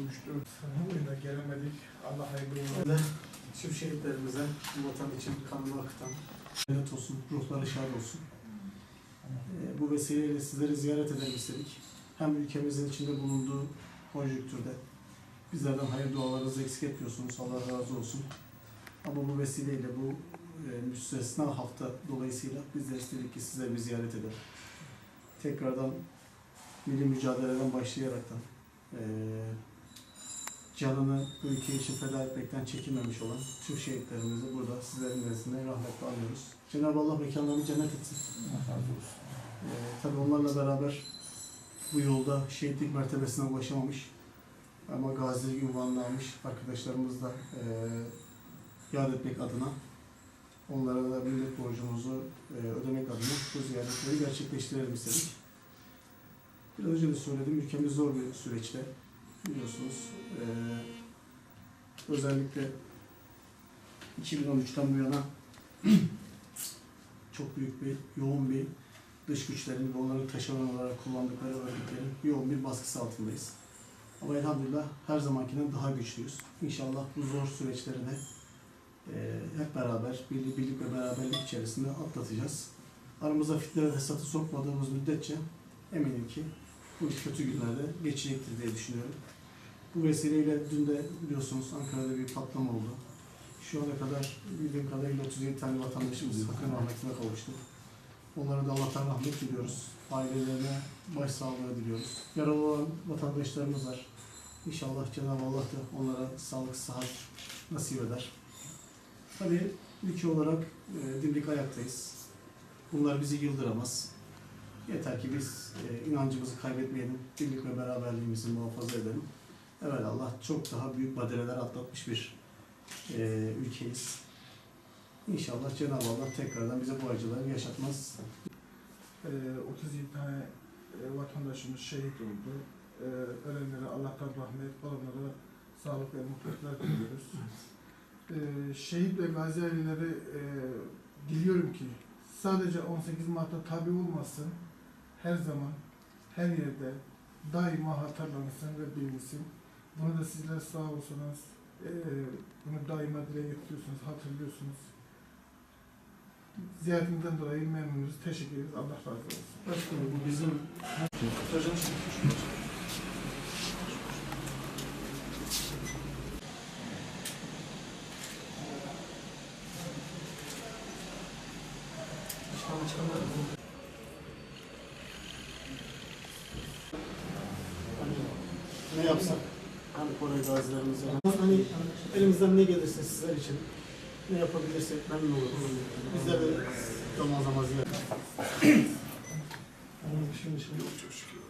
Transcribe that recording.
düşmüştü. Bugün de gelemedik. Allah hayırlı Ve tüm şehitlerimize bu vatan için kanını akıtan cennet olsun, ruhları şad olsun. Ee, bu vesileyle sizleri ziyaret edelim istedik. Hem ülkemizin içinde bulunduğu konjüktürde bizlerden hayır dualarınızı eksik etmiyorsunuz. Allah razı olsun. Ama bu vesileyle bu e, müstesna hafta dolayısıyla biz de istedik ki sizleri bir ziyaret edelim. Tekrardan milli mücadeleden başlayaraktan e, canını bu ülke için feda etmekten çekinmemiş olan tüm şehitlerimizi burada sizlerin nezdinde rahmetle anıyoruz. Cenab-ı Allah mekanlarını cennet etsin. Ee, tabii onlarla beraber bu yolda şehitlik mertebesine ulaşamamış ama gazilik ünvanını almış arkadaşlarımız da e, yad etmek adına onlara da millet borcumuzu e, ödemek adına bu ziyaretleri gerçekleştirelim istedik. Biraz önce de söyledim, ülkemiz zor bir süreçte biliyorsunuz. E, özellikle 2013'ten bu yana çok büyük bir, yoğun bir dış güçlerin ve onların taşeron olarak kullandıkları örgütlerin yoğun bir baskısı altındayız. Ama elhamdülillah her zamankinden daha güçlüyüz. İnşallah bu zor süreçleri de e, hep beraber, birlik, birlik ve beraberlik içerisinde atlatacağız. Aramıza fitne ve fesatı sokmadığımız müddetçe eminim ki bu kötü günlerde geçecektir diye düşünüyorum. Bu vesileyle dün de biliyorsunuz Ankara'da bir patlama oldu. Şu ana kadar bildiğim kadarıyla 37 tane vatandaşımız hakkın rahmetine kavuştu. Onlara da Allah'tan rahmet diliyoruz. Ailelerine başsağlığı diliyoruz. Yaralı olan vatandaşlarımız var. İnşallah Cenab-ı Allah da onlara sağlık, sıhhat nasip eder. Tabii ülke olarak e, dimdik ayaktayız. Bunlar bizi yıldıramaz. Yeter ki biz e, inancımızı kaybetmeyelim, birlik ve beraberliğimizi muhafaza edelim. Evet Allah çok daha büyük badireler atlatmış bir e, ülkeyiz. İnşallah Cenab-ı Allah tekrardan bize bu acıları yaşatmaz. Ee, 37 tane e, vatandaşımız şehit oldu. Ee, ölenlere Allah'tan rahmet, olanlara sağlık ve mutluluklar diliyoruz. Ee, şehit ve gazi aileleri e, diliyorum ki sadece 18 Mart'ta tabi olmasın, her zaman, her yerde daima hatırlansın ve bilinsin. Bunu da sizler sağ olsunuz, e, bunu daima dile getiriyorsunuz, hatırlıyorsunuz. Ziyaretimizden dolayı memnunuz, teşekkür ederiz. Allah razı olsun. Başkanım bu bizim... Hocam yapsak? Hani Kore gazilerimize. Hani elimizden ne gelirse sizler için ne yapabilirsek memnun oluruz. Bizler de zaman zaman ziyaret. Şimdi şimdi Çok şükür.